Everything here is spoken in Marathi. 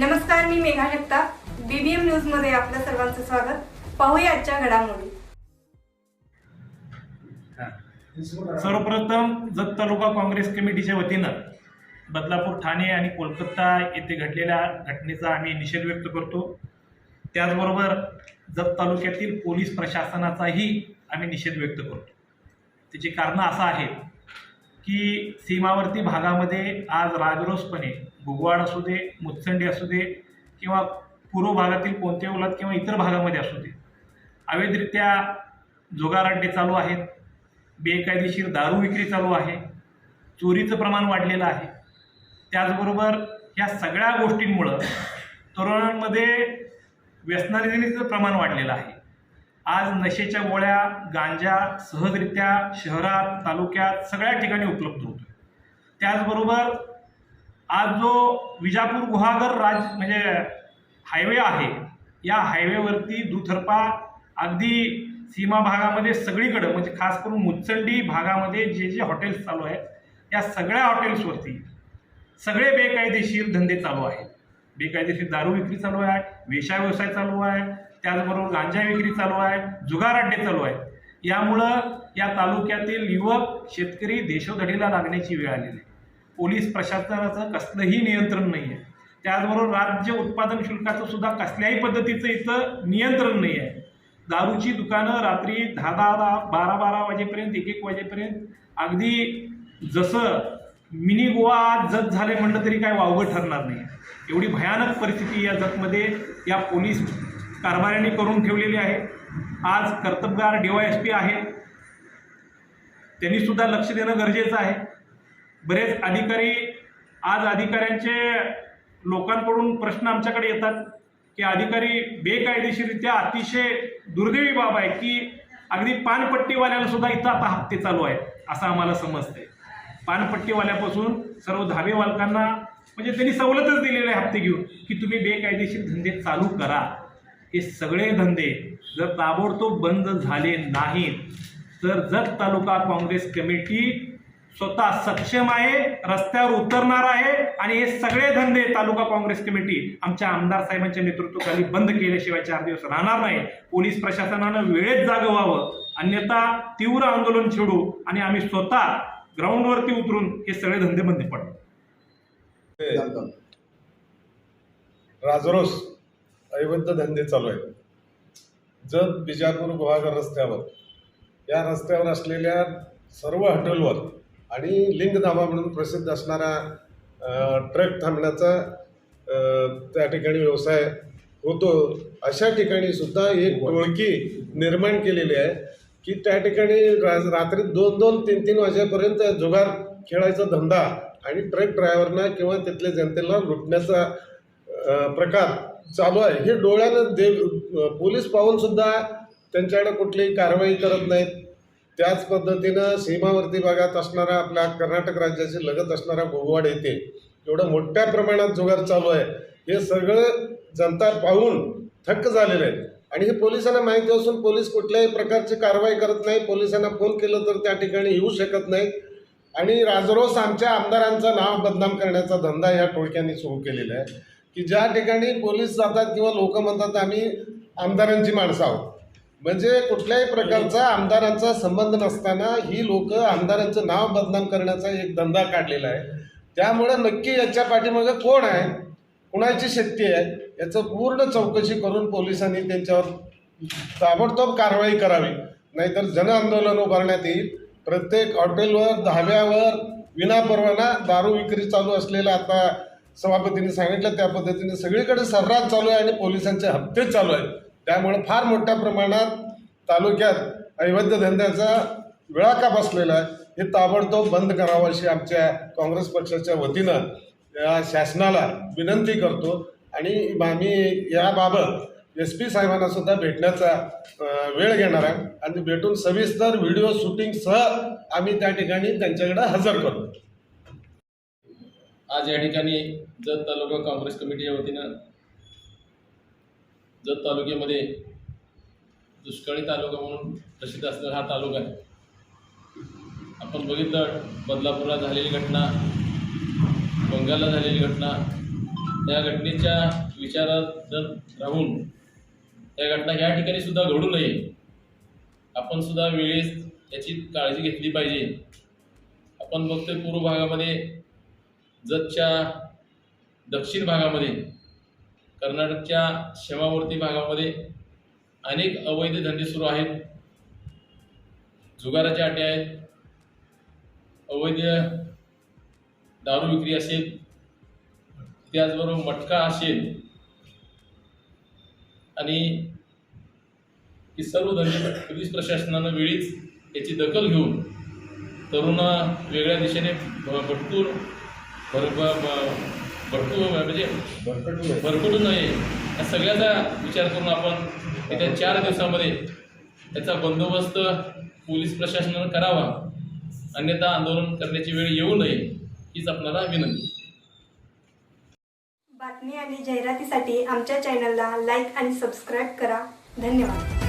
नमस्कार मी मेघा जगताप. बीबीएम न्यूजमध्ये आपलं सर्वांचं स्वागत. पाहूया आजच्या घडामोडी. सर्वप्रथम जत तालुका काँग्रेस कमिटीच्या वतीनं बदलापूर ठाणे आणि कोलकाता येथे घडलेल्या घटनेचा आम्ही निषेध व्यक्त करतो. त्याचबरोबर जत तालुक्यातील पोलीस प्रशासनाचाही आम्ही निषेध व्यक्त करतो. त्याची कारणं असं आहेत की सीमावर्ती भागामध्ये आज राजरोसपणे भुगवाड असू दे मुत्संडी असू दे किंवा पूर्व भागातील कोणत्या उलट किंवा इतर भागामध्ये असू दे. अवैधरित्या जोगारड्डे चालू आहेत बेकायदेशीर दारू विक्री चालू आहे चोरीचं प्रमाण वाढलेलं आहे. त्याचबरोबर ह्या सगळ्या गोष्टींमुळं तरुणांमध्ये व्यसनाधीनीचं प्रमाण वाढलेलं आहे. आज नशेच्या गोळ्या गांजा सहजरित्या शहरात तालुक्यात सगळ्या ठिकाणी उपलब्ध होतो त्याचबरोबर आज जो विजापूर गुहागर राज म्हणजे हायवे आहे या हायवेवरती दुथर्पा अगदी सीमा भागामध्ये सगळीकडं म्हणजे खास करून मुचंडी भागामध्ये जे जे हॉटेल्स चालू आहेत या सगळ्या हॉटेल्सवरती सगळे बेकायदेशीर धंदे चालू आहेत. बेकायदेशीर दारू विक्री चालू आहे वेशा व्यवसाय चालू आहे त्याचबरोबर गांजा विक्री चालू आहे जुगार अड्डे चालू आहेत. यामुळं या तालुक्यातील युवक शेतकरी देशोधडीला लागण्याची वेळ आलेली आहे. पोलीस प्रशासनाचं कसलंही नियंत्रण नाही आहे त्याचबरोबर राज्य उत्पादन शुल्काचं सुद्धा कसल्याही पद्धतीचं इथं नियंत्रण नाही आहे दारूची दुकानं रात्री दहा दहा दहा बारा बारा वाजेपर्यंत एक एक वाजेपर्यंत अगदी जसं मिनी गोवा आज जत झाले म्हणलं तरी काय वावगं ठरणार नाही एवढी भयानक परिस्थिती या जतमध्ये या पोलीस कारभाऱ्यांनी करून ठेवलेली आहे. आज कर्तबगार डी वाय एस पी आहे. त्यांनी सुद्धा लक्ष देणं गरजेचं आहे. बरेच अधिकारी आज अधिकाऱ्यांचे लोकांकडून प्रश्न आमच्याकडे येतात की अधिकारी बेकायदेशीररित्या अतिशय दुर्दैवी बाब आहे की अगदी पानपट्टीवाल्याला सुद्धा इथं आता हप्ते चालू आहेत असं आम्हाला समजतंय. पानपट्टीवाल्यापासून सर्व धाबे मालकांना म्हणजे त्यांनी सवलतच दिलेले आहे हप्ते घेऊन की तुम्ही बेकायदेशीर धंदे चालू करा. हे सगळे धंदे जर ताबडतोब बंद झाले नाहीत तर जत तालुका काँग्रेस कमिटी स्वतः सक्षम आहे रस्त्यावर उतरणार आहे आणि हे सगळे धंदे तालुका काँग्रेस कमिटी आमच्या आमदार साहेबांच्या नेतृत्वाखाली बंद केल्याशिवाय चार दिवस राहणार नाही. पोलीस प्रशासनानं वेळेत जागं व्हावं अन्यथा तीव्र आंदोलन छेडू आणि आम्ही स्वतः ग्राउंडवरती उतरून हे सगळे धंदे बंद पडू. राजरोस अवैध धंदे चालू आहेत. जत बिजापूर गुहागर रस्त्यावर. या रस्त्यावर असलेल्या सर्व हॉटेलवर आणि लिंगधामा म्हणून प्रसिद्ध असणारा ट्रक थांबण्याचा त्या ठिकाणी व्यवसाय होतो. अशा ठिकाणी सुद्धा एक टोळकी निर्माण केलेली आहे की त्या ठिकाणी रात्री दोन दोन तीन तीन वाजेपर्यंत जुगार खेळायचा धंदा आणि ट्रक ड्रायव्हरना किंवा तिथल्या जनतेला लुटण्याचा प्रकार चालू आहे. हे डोळ्यानं देव पोलीस पाहून सुद्धा त्यांच्याकडे कुठलीही कारवाई करत नाहीत. त्याच पद्धतीनं सीमावर्ती भागात असणारा आपल्या कर्नाटक राज्याशी लगत असणारा गोगवाड येथे एवढं मोठ्या प्रमाणात जुगार चालू आहे. हे सगळं जनता पाहून थक्क झालेले आहेत. आणि हे पोलिसांना माहिती असून पोलीस कुठल्याही प्रकारची कारवाई करत नाही. पोलिसांना फोन केलं तर त्या ठिकाणी येऊ शकत नाही. आणि राजरोस आमच्या आमदारांचं नाव बदनाम करण्याचा धंदा या टोळक्यांनी सुरू केलेला आहे. की ज्या ठिकाणी पोलीस जातात किंवा लोक म्हणतात आम्ही आमदारांची माणसं आहोत. म्हणजे कुठल्याही प्रकारचा आमदारांचा संबंध नसताना ही लोक आमदारांचं नाव बदनाम करण्याचा एक धंदा काढलेला आहे. त्यामुळे नक्की याच्या पाठीमागे कोण आहे? कुणाची शक्ती आहे? याचं पूर्ण चौकशी करून पोलिसांनी त्यांच्यावर ताबडतोब कारवाई करावी. नाहीतर जनआंदोलन उभारण्यात येईल. प्रत्येक हॉटेलवर धाब्यावर विनापरवाना दारू विक्री चालू असलेला आता सभापतींनी सांगितलं त्या पद्धतीने सगळीकडे सर्रास चालू आहे आणि पोलिसांचे हप्ते चालू आहेत. त्यामुळं फार मोठ्या प्रमाणात तालुक्यात अवैध धंद्याचा विळाका बसलेला आहे. हे ताबडतोब बंद करावं अशी आमच्या काँग्रेस पक्षाच्या वतीनं या शासनाला विनंती करतो. आणि आम्ही याबाबत एस पी साहेबांना सुद्धा भेटण्याचा वेळ घेणार आहे. आणि भेटून सविस्तर व्हिडिओ शूटिंगसह आम्ही त्या ठिकाणी त्यांच्याकडे हजर करतो. आज या ठिकाणी जत तालुका काँग्रेस कमिटीच्या वतीनं जत तालुक्यामध्ये दुष्काळी तालुका म्हणून प्रसिद्ध असलेला हा तालुका आहे. आपण बघितलं बदलापूरला झालेली घटना बंगालला झालेली घटना त्या घटनेच्या विचारात जर राहून त्या घटना ह्या ठिकाणी सुद्धा घडू नये आपण सुद्धा वेळेस याची काळजी घेतली पाहिजे. आपण बघतोय पूर्व भागामध्ये जतच्या दक्षिण भागामध्ये कर्नाटकच्या सीमावर्ती भागामध्ये अनेक अवैध धंदे सुरू आहेत. जुगाराच्या अटी आहेत. अवैध दारू विक्री असेल त्याचबरोबर मटका असेल आणि ही सर्व धंदे पोलीस प्रशासनानं वेळीच याची दखल घेऊन तरुण वेगळ्या दिशेने भ- भटकून भर भटकू म्हणजे भरकटू नये या सगळ्याचा विचार करून आपण येत्या चार दिवसामध्ये त्याचा बंदोबस्त पोलीस प्रशासनानं करावा. अन्यथा आंदोलन करण्याची वेळ येऊ नये हीच आपल्याला विनंती. बातमी आणि जाहिरातीसाठी आमच्या चॅनलला लाईक आणि सबस्क्राईब करा. धन्यवाद.